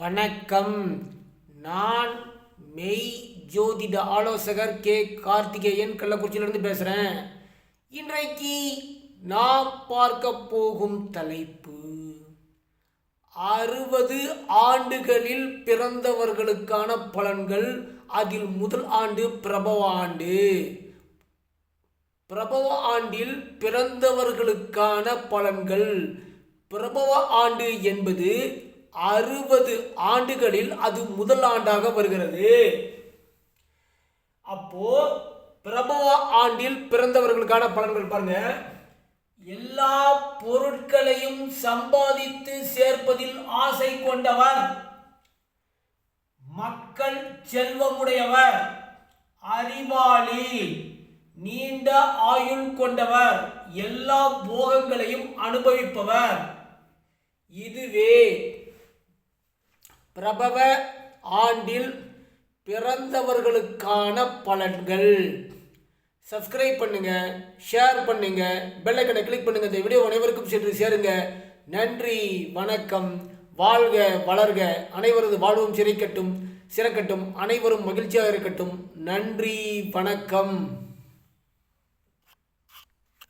வணக்கம். நான் மெய் ஜோதிட ஆலோசகர் கே. கார்த்திகேயன் கள்ளக்குறிச்சியிலிருந்து பேசுகிறேன் இன்றைக்கு நாம் பார்க்க போகும் தலைப்பு அறுபது ஆண்டுகளில் பிறந்தவர்களுக்கான பலன்கள். அதில் முதல் ஆண்டு பிரபவ ஆண்டு. பிரபவ ஆண்டில் பிறந்தவர்களுக்கான பலன்கள். பிரபவ ஆண்டு என்பது அறுபது ஆண்டுகளில் அது முதல் ஆண்டாக வருகிறது. அப்போ பிரபவ ஆண்டில் பிறந்தவர்களுக்கான பலன்கள் பாருங்க. எல்லா பொருட்களையும் சம்பாதித்து சேர்ப்பதில் ஆசை கொண்டவர் மக்கள் செல்வமுடையவர் அறிவாளி நீண்ட ஆயுள் கொண்டவர் எல்லா போகங்களையும் அனுபவிப்பவர். இதுவே பிரபவ ஆண்டில் பிறந்தவர்களுக்கான பலன்கள். சப்ஸ்கிரைப் பண்ணுங்க ஷேர் பண்ணுங்க பெல்லைக்கனை கிளிக் பண்ணுங்க. இந்த வீடியோ அனைவருக்கும் சென்று சேருங்க. நன்றி வணக்கம். வாழ்க வளர்க. அனைவரது வாழ்வும் சிறைக்கட்டும் சிறக்கட்டும். அனைவரும் மகிழ்ச்சியாக இருக்கட்டும். நன்றி வணக்கம்.